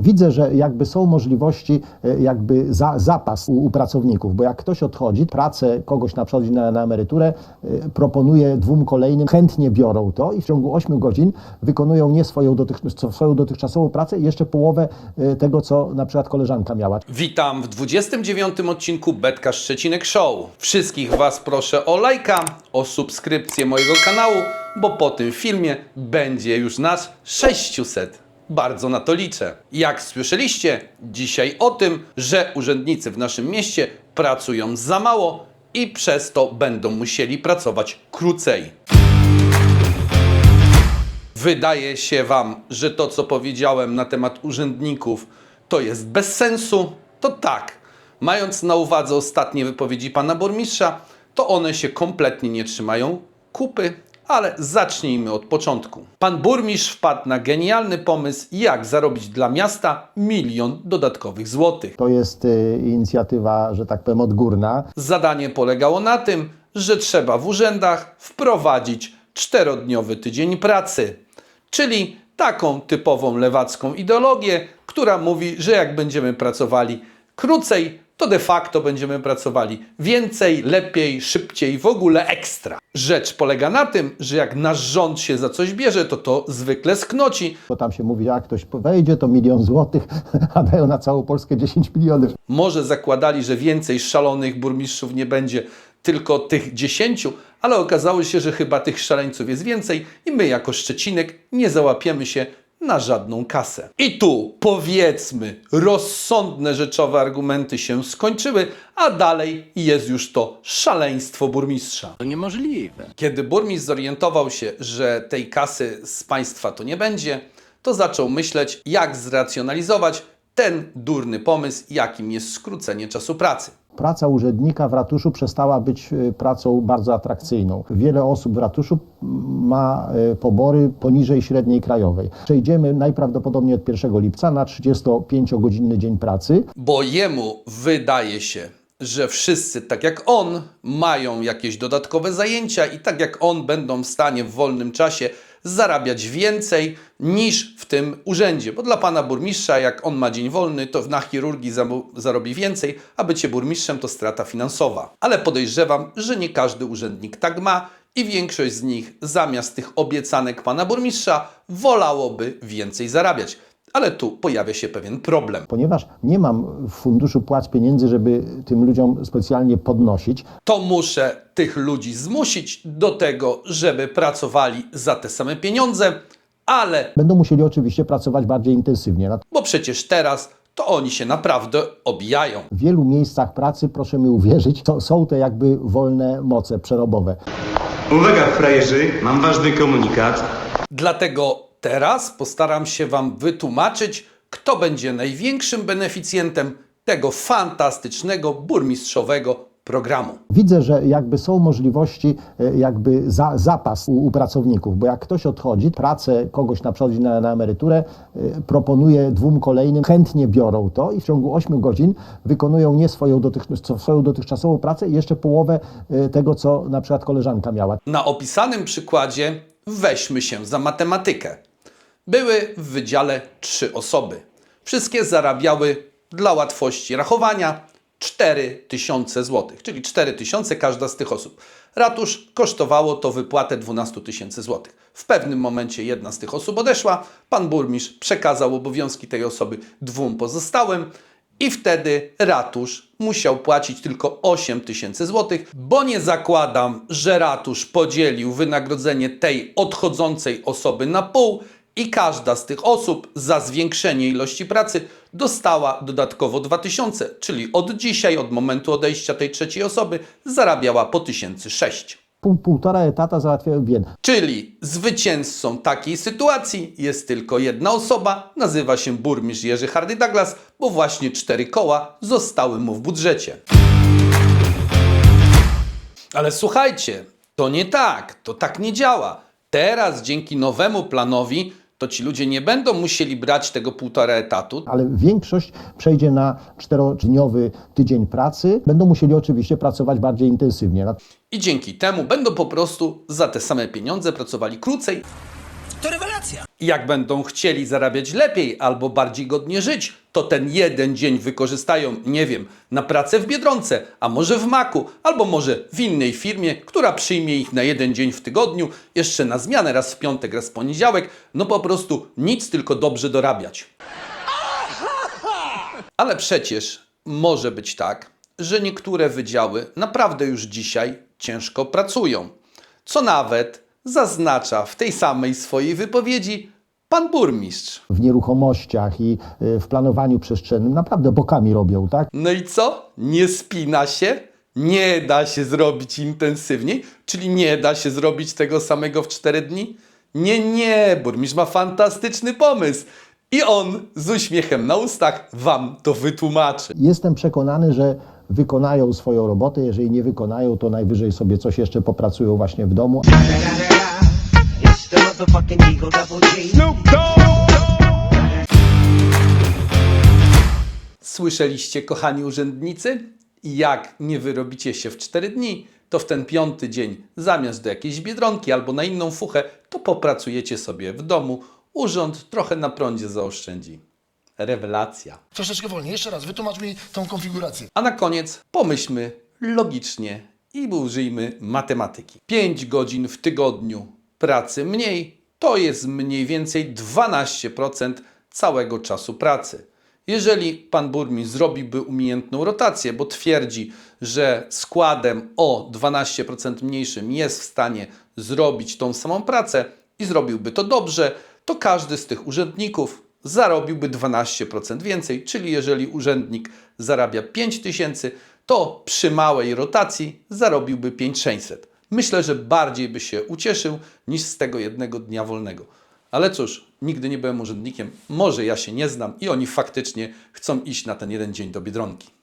Widzę, że jakby są możliwości, e, jakby za, zapas u, u pracowników, bo jak ktoś odchodzi, pracę kogoś na przykład na, na emeryturę e, proponuje dwóm kolejnym, chętnie biorą to i w ciągu 8 godzin wykonują nie swoją, dotych, swoją dotychczasową pracę i jeszcze połowę e, tego, co na przykład koleżanka miała. Witam w 29 odcinku Betka Szczecinek Show. Wszystkich Was proszę o lajka, o subskrypcję mojego kanału, bo po tym filmie będzie już nasz 600. Bardzo na to liczę. Jak słyszeliście, dzisiaj o tym, że urzędnicy w naszym mieście pracują za mało i przez to będą musieli pracować krócej. Wydaje się Wam, że to, co powiedziałem na temat urzędników, to jest bez sensu? To tak. Mając na uwadze ostatnie wypowiedzi pana burmistrza, to one się kompletnie nie trzymają kupy, ale zacznijmy od początku. Pan burmistrz wpadł na genialny pomysł, jak zarobić dla miasta milion dodatkowych złotych. To jest e, inicjatywa, że tak powiem, odgórna. Zadanie polegało na tym, że trzeba w urzędach wprowadzić czterodniowy tydzień pracy, czyli taką typową lewacką ideologię, która mówi, że jak będziemy pracowali krócej, to de facto będziemy pracowali więcej, lepiej, szybciej, w ogóle ekstra. Rzecz polega na tym, że jak nasz rząd się za coś bierze, to to zwykle sknoci, Bo tam się mówi, jak ktoś wejdzie, to milion złotych, a dają na całą Polskę 10 milionów. Może zakładali, że więcej szalonych burmistrzów nie będzie, tylko tych dziesięciu, ale okazało się, że chyba tych szaleńców jest więcej i my jako Szczecinek nie załapiemy się na żadną kasę. I tu powiedzmy, rozsądne rzeczowe argumenty się skończyły, a dalej jest już to szaleństwo burmistrza. To niemożliwe. Kiedy burmistrz zorientował się, że tej kasy z państwa to nie będzie, to zaczął myśleć, jak zracjonalizować ten durny pomysł, jakim jest skrócenie czasu pracy. Praca urzędnika w ratuszu przestała być e, pracą bardzo atrakcyjną. Wiele osób w ratuszu ma e, pobory poniżej średniej krajowej. Przejdziemy najprawdopodobniej od 1 lipca na 35-godzinny dzień pracy. Bo jemu wydaje się, że wszyscy, tak jak on, mają jakieś dodatkowe zajęcia i tak jak on, będą w stanie w wolnym czasie zarabiać więcej niż w tym urzędzie. Bo dla pana burmistrza, jak on ma dzień wolny, to na chirurgii zarobi więcej, a bycie burmistrzem to strata finansowa. Ale podejrzewam, że nie każdy urzędnik tak ma i większość z nich zamiast tych obiecanek pana burmistrza wolałoby więcej zarabiać. Ale tu pojawia się pewien problem. Ponieważ nie mam w funduszu płac pieniędzy, żeby tym ludziom specjalnie podnosić, to muszę tych ludzi zmusić do tego, żeby pracowali za te same pieniądze, ale będą musieli oczywiście pracować bardziej intensywnie. bo przecież teraz to oni się naprawdę obijają. W wielu miejscach pracy, proszę mi uwierzyć, to są te jakby wolne moce przerobowe. Uwaga, frajerzy, mam ważny komunikat. Dlatego teraz postaram się Wam wytłumaczyć, kto będzie największym beneficjentem tego fantastycznego burmistrzowego programu. Widzę, że jakby są możliwości, e, jakby za, zapas u, u pracowników, bo jak ktoś odchodzi, pracę kogoś na przykład na, na emeryturę e, proponuje dwóm kolejnym, chętnie biorą to i w ciągu 8 godzin wykonują nie swoją, dotych, co- swoją dotychczasową pracę i jeszcze połowę e, tego, co na przykład koleżanka miała. Na opisanym przykładzie weźmy się za matematykę. Były w wydziale trzy osoby. Wszystkie zarabiały dla łatwości rachowania 4000 zł, czyli 4000 każda z tych osób. Ratusz kosztowało to wypłatę 12 tysięcy złotych. W pewnym momencie jedna z tych osób odeszła, pan burmistrz przekazał obowiązki tej osoby dwóm pozostałym i wtedy ratusz musiał płacić tylko 8 tysięcy złotych, bo nie zakładam, że ratusz podzielił wynagrodzenie tej odchodzącej osoby na pół i każda z tych osób za zwiększenie ilości pracy dostała dodatkowo 2000, czyli od dzisiaj, od momentu odejścia tej trzeciej osoby, zarabiała po 1006. Pół, półtora etata załatwiają bied. Czyli zwycięzcą takiej sytuacji jest tylko jedna osoba, nazywa się burmistrz Jerzy Hardy Douglas, bo właśnie cztery koła zostały mu w budżecie. Ale słuchajcie, to nie tak, to tak nie działa. Teraz dzięki nowemu planowi to ci ludzie nie będą musieli brać tego półtora etatu, ale większość przejdzie na czterodniowy tydzień pracy. Będą musieli oczywiście pracować bardziej intensywnie. i dzięki temu będą po prostu za te same pieniądze pracowali krócej To rewelacja! Jak będą chcieli zarabiać lepiej albo bardziej godnie żyć, to ten jeden dzień wykorzystają, nie wiem, na pracę w Biedronce, a może w Maku, albo może w innej firmie, która przyjmie ich na jeden dzień w tygodniu, jeszcze na zmianę raz w piątek, raz w poniedziałek, no po prostu nic, tylko dobrze dorabiać. Ale przecież może być tak, że niektóre wydziały naprawdę już dzisiaj ciężko pracują. Co nawet zaznacza w tej samej swojej wypowiedzi pan burmistrz. W nieruchomościach i y, w planowaniu przestrzennym naprawdę bokami robią, tak? No i co? Nie spina się? Nie da się zrobić intensywniej? Czyli nie da się zrobić tego samego w 4 dni? Nie, nie, burmistrz ma fantastyczny pomysł. I on z uśmiechem na ustach wam to wytłumaczy. Jestem przekonany, że wykonają swoją robotę. Jeżeli nie wykonają, to najwyżej sobie coś jeszcze popracują właśnie w domu. Słyszeliście, kochani urzędnicy? Jak nie wyrobicie się w 4 dni, to w ten piąty dzień zamiast do jakiejś biedronki albo na inną fuchę, to popracujecie sobie w domu. Urząd trochę na prądzie zaoszczędzi. Rewelacja. Troszeczkę wolniej. Jeszcze raz, wytłumacz mi tą konfigurację. A na koniec pomyślmy logicznie i użyjmy matematyki. 5 godzin w tygodniu pracy mniej to jest mniej więcej 12% całego czasu pracy. Jeżeli pan burmistrz zrobiłby umiejętną rotację, bo twierdzi, że składem o 12% mniejszym jest w stanie zrobić tą samą pracę i zrobiłby to dobrze, to każdy z tych urzędników zarobiłby 12% więcej, czyli jeżeli urzędnik zarabia 5 tysięcy, to przy małej rotacji zarobiłby 5600. Myślę, że bardziej by się ucieszył niż z tego jednego dnia wolnego. Ale cóż, nigdy nie byłem urzędnikiem, może ja się nie znam i oni faktycznie chcą iść na ten jeden dzień do Biedronki.